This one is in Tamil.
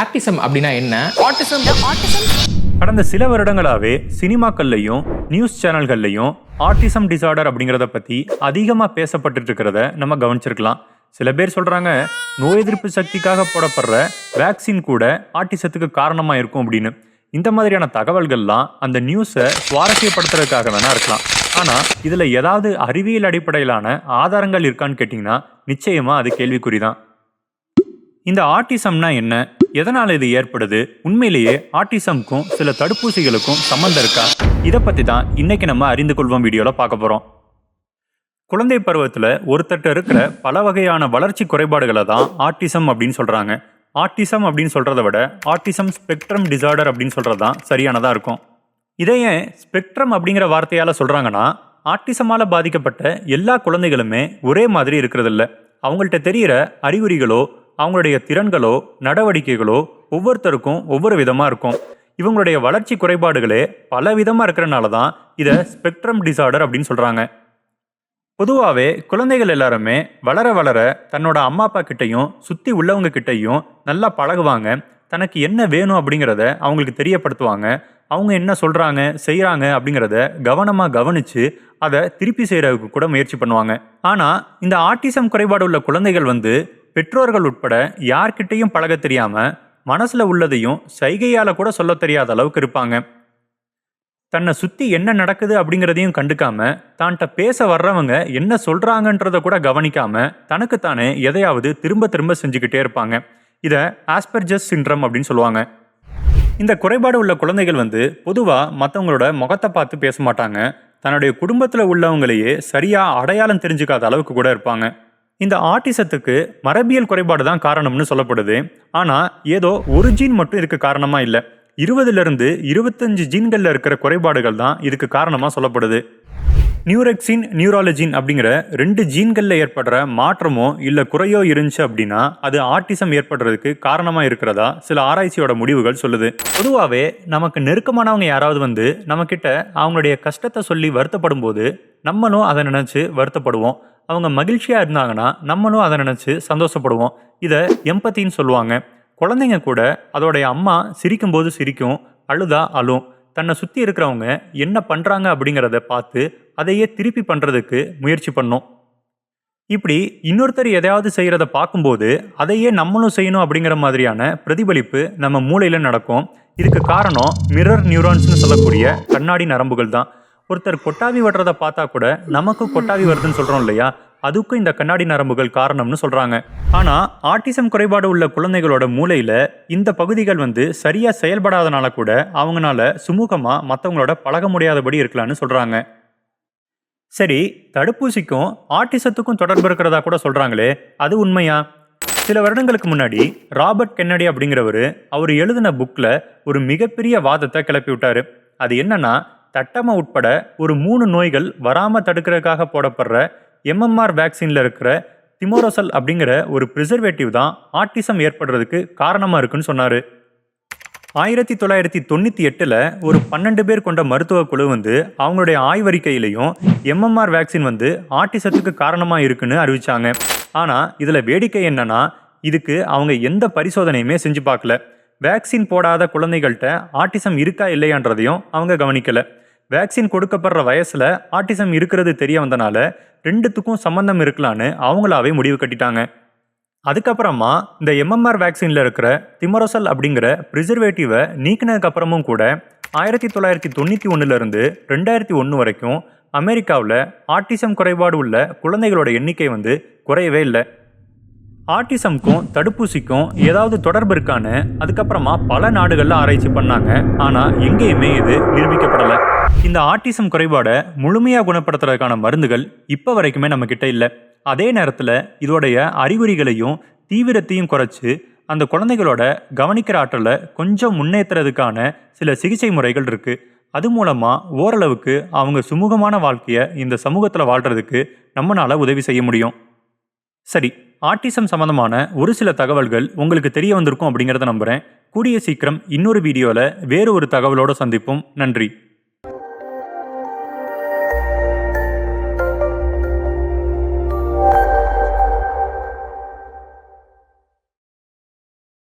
ஆர்டிசம் அப்படின்னா என்ன? ஆட்டிசம் கடந்த சில வருடங்களாவே சினிமாக்கள்லையும் நியூஸ் சேனல்கள்லையும் ஆட்டிசம் டிசார்டர் அப்படிங்கிறத பற்றி அதிகமாக பேசப்பட்டுட்டு இருக்கிறத நம்ம கவனிச்சிருக்கலாம். சில பேர் சொல்கிறாங்க நோய் எதிர்ப்பு சக்திக்காக போடப்படுற வேக்சின் கூட ஆட்டிசத்துக்கு காரணமாக இருக்கும் அப்படின்னு. இந்த மாதிரியான தகவல்கள்லாம் அந்த நியூஸை சுவாரஸ்யப்படுத்துறதுக்காக வேணா இருக்கலாம். ஆனால் இதில் ஏதாவது அறிவியல் அடிப்படையிலான ஆதாரங்கள் இருக்கான்னு கேட்டிங்கன்னா நிச்சயமாக அது கேள்விக்குறி தான் இந்த ஆட்டிசம்னா என்ன? எதனால் இது ஏற்படுது? உண்மையிலேயே ஆட்டிசம்க்கும் சில தடுப்பூசிகளுக்கும் சம்மந்தம் இருக்கா? இதை பற்றி தான் இன்னைக்கு நம்ம அறிந்து கொள்வோம் வீடியோவில் பார்க்க போகிறோம் குழந்தை பருவத்தில் ஒருத்தர்கிட்ட இருக்கிற பல வகையான வளர்ச்சி குறைபாடுகளை தான் ஆர்டிசம் அப்படின்னு சொல்கிறாங்க ஆர்டிசம் அப்படின்னு சொல்கிறத விட ஆர்டிசம் ஸ்பெக்ட்ரம் டிசார்டர் அப்படின்னு சொல்கிறது தான் சரியானதாக இருக்கும். இதை ஏன் ஸ்பெக்ட்ரம் அப்படிங்கிற வார்த்தையால் சொல்கிறாங்கன்னா ஆர்டிசமால் பாதிக்கப்பட்ட எல்லா குழந்தைகளுமே ஒரே மாதிரி இருக்கிறதில்ல. அவங்கள்ட்ட தெரிகிற அறிகுறிகளோ அவங்களுடைய திறன்களோ நடவடிக்கைகளோ ஒவ்வொருத்தருக்கும் ஒவ்வொரு விதமாக இருக்கும். இவங்களுடைய வளர்ச்சி குறைபாடுகளே பல விதமாக இருக்கிறனால தான் இதை ஸ்பெக்ட்ரம் டிசார்டர் அப்படின்னு சொல்கிறாங்க பொதுவாகவே குழந்தைகள் எல்லாருமே வளர வளர தன்னோட அம்மா அப்பா கிட்டையும் சுற்றி உள்ளவங்க கிட்டையும் நல்லா பழகுவாங்க. தனக்கு என்ன வேணும் அப்படிங்கிறத அவங்களுக்கு தெரியப்படுத்துவாங்க. அவங்க என்ன சொல்கிறாங்க செய்கிறாங்க அப்படிங்கிறத கவனமாக கவனித்து அதை திருப்பி செய்கிறதுக்கு கூட முயற்சி பண்ணுவாங்க. ஆனால் இந்த ஆட்டிசம் குறைபாடு உள்ள குழந்தைகள் வந்து பெற்றோர்கள் உட்பட யார்கிட்டையும் பழக தெரியாமல் மனசில் உள்ளதையும் சைகையால் கூட சொல்ல தெரியாத அளவுக்கு இருப்பாங்க. தன்னை சுற்றி என்ன நடக்குது அப்படிங்கிறதையும் கண்டுக்காம தான்கிட்ட பேச வர்றவங்க என்ன சொல்கிறாங்கன்றத கூட கவனிக்காம தனக்குத்தானே எதையாவது திரும்ப திரும்ப செஞ்சுக்கிட்டே இருப்பாங்க. இதை ஆஸ்பெர்ஜஸ் சின்ரம் அப்படின்னு சொல்லுவாங்க. இந்த குறைபாடு உள்ள குழந்தைகள் வந்து பொதுவாக மற்றவங்களோட முகத்தை பார்த்து பேச மாட்டாங்க. தன்னுடைய குடும்பத்தில் உள்ளவங்களையே சரியாக அடையாளம் தெரிஞ்சுக்காத அளவுக்கு கூட இருப்பாங்க. இந்த ஆட்டிசத்துக்கு மரபியல் குறைபாடு தான் காரணம்னு சொல்லப்படுது. ஆனால் ஏதோ ஒரு ஜீன் மட்டும் இதுக்கு காரணமாக இல்லை. இருபதுலேருந்து இருபத்தஞ்சு ஜீன்களில் இருக்கிற குறைபாடுகள் தான் இதுக்கு காரணமாக சொல்லப்படுது. நியூரெக்சின் நியூராலஜின் அப்படிங்கிற ரெண்டு ஜீன்களில் ஏற்படுற மாற்றமோ இல்லை குறையோ இருந்துச்சு அப்படின்னா அது ஆட்டிசம் ஏற்படுறதுக்கு காரணமாக இருக்கிறதா சில ஆராய்ச்சியோட முடிவுகள் சொல்லுது. பொதுவாகவே நமக்கு நெருக்கமானவங்க யாராவது வந்து நம்மக்கிட்ட அவங்களுடைய கஷ்டத்தை சொல்லி வருத்தப்படும் போது நம்மளும் அதை நினச்சி வருத்தப்படுவோம். அவங்க மகிழ்ச்சியாக இருந்தாங்கன்னா நம்மளும் அதை நினச்சி சந்தோஷப்படுவோம். இதை எம்பத்தின்னு சொல்லுவாங்க. குழந்தைங்க கூட அதோடைய அம்மா சிரிக்கும்போது சிரிக்கும் அழுதா அழும். தன்னை சுற்றி இருக்கிறவங்க என்ன பண்ணுறாங்க அப்படிங்கிறத பார்த்து அதையே திருப்பி பண்ணுறதுக்கு முயற்சி பண்ணும். இப்படி இன்னொருத்தர் எதையாவது செய்கிறத பார்க்கும்போது அதையே நம்மளும் செய்யணும் அப்படிங்கிற மாதிரியான பிரதிபலிப்பு நம்ம மூளையில் நடக்கும். இதுக்கு காரணம் மிரர் நியூரான்ஸ்னு சொல்லக்கூடிய கண்ணாடி நரம்புகள் தான். ஒருத்தர் கொட்டாவி வர்றதை பார்த்தா கூட நமக்கு கொட்டாவி வருதுன்னு சொல்கிறோம் இல்லையா? அதுக்கும் இந்த கண்ணாடி நரம்புகள் காரணம்னு சொல்கிறாங்க ஆனால் ஆட்டிசம் குறைபாடு உள்ள குழந்தைகளோட மூளையில் இந்த பகுதிகள் வந்து சரியாக செயல்படாதனால கூட அவங்களால சுமூகமாக மற்றவங்களோட பழக முடியாதபடி இருக்கலாம்னு சொல்கிறாங்க சரி தடுப்பூசிக்கும் ஆட்டிசத்துக்கும் தொடர்பு இருக்கிறதா கூட சொல்கிறாங்களே அது உண்மையா? சில வருடங்களுக்கு முன்னாடி ராபர்ட் கென்னடி அப்படிங்கிறவர் அவர் எழுதின புக்கில் ஒரு மிகப்பெரிய வாதத்தை கிளப்பி விட்டார் அது என்னன்னா தட்டமை உட்பட ஒரு மூணு நோய்கள் வராமல் தடுக்கிறதுக்காக போடப்படுற எம்எம்ஆர் வேக்சினில் இருக்கிற திமோரோசல் அப்படிங்கிற ஒரு ப்ரிசர்வேட்டிவ் தான் ஆட்டிசம் ஏற்படுறதுக்கு காரணமாக இருக்குன்னு சொன்னார். ஆயிரத்தி தொள்ளாயிரத்தி தொண்ணூற்றி எட்டில் ஒரு பன்னெண்டு பேர் கொண்ட மருத்துவ குழு வந்து அவங்களுடைய ஆய்வறிக்கையிலையும் எம்எம்ஆர் வேக்சின் வந்து ஆட்டிசத்துக்கு காரணமாக இருக்குன்னு அறிவிச்சாங்க. ஆனால் இதில் வேடிக்கை என்னன்னா இதுக்கு அவங்க எந்த பரிசோதனையுமே செஞ்சு பார்க்கல. வேக்சின் போடாத குழந்தைகள்கிட்ட ஆட்டிசம் இருக்கா இல்லையான்றதையும் அவங்க கவனிக்கலை. வேக்சின் கொடுக்கப்படுற வயசில் ஆட்டிசம் இருக்கிறது தெரிய வந்தனால ரெண்டுத்துக்கும் சம்மந்தம் இருக்கலான்னு அவங்களாவே முடிவு கட்டிட்டாங்க. அதுக்கப்புறமா இந்த எம்எம்ஆர் வேக்சினில் இருக்கிற திமரோசல் அப்படிங்கிற ப்ரிசர்வேட்டிவை நீக்கினதுக்கப்புறமும் கூட ஆயிரத்தி தொள்ளாயிரத்தி தொண்ணூற்றி ஒன்றுலேருந்து ரெண்டாயிரத்தி ஒன்று வரைக்கும் அமெரிக்காவில் ஆட்டிசம் குறைபாடு உள்ள குழந்தைகளோட எண்ணிக்கை வந்து குறையவே இல்லை. ஆட்டிசம்க்கும் தடுப்பூசிக்கும் ஏதாவது தொடர்பு இருக்கான்னு அதுக்கப்புறமா பல நாடுகளில் ஆராய்ச்சி பண்ணாங்க. ஆனால் எங்கேயுமே இது நிரூபிக்கப்படலை. இந்த ஆட்டிசம் குறைபாடை முழுமையாக குணப்படுத்துறதுக்கான மருந்துகள் இப்போ வரைக்குமே நம்மக்கிட்ட இல்லை. அதே நேரத்தில் இதோடைய அறிகுறிகளையும் தீவிரத்தையும் குறைச்சி அந்த குழந்தைகளோட கவனிக்கிற ஆற்றலை கொஞ்சம் முன்னேற்றுறதுக்கான சில சிகிச்சை முறைகள் இருக்குது அது மூலமாக ஓரளவுக்கு அவங்க சுமூகமான வாழ்க்கையை இந்த சமூகத்தில் வாழ்கிறதுக்கு நம்மளால் உதவி செய்ய முடியும். சரி ஆட்டிசம் சம்மந்தமான ஒரு சில தகவல்கள் உங்களுக்கு தெரிய வந்திருக்கும் அப்படிங்கிறத நம்புகிறேன் கூடிய சீக்கிரம் இன்னொரு வீடியோவில் வேறு ஒரு தகவலோடு சந்திப்போம். நன்றி.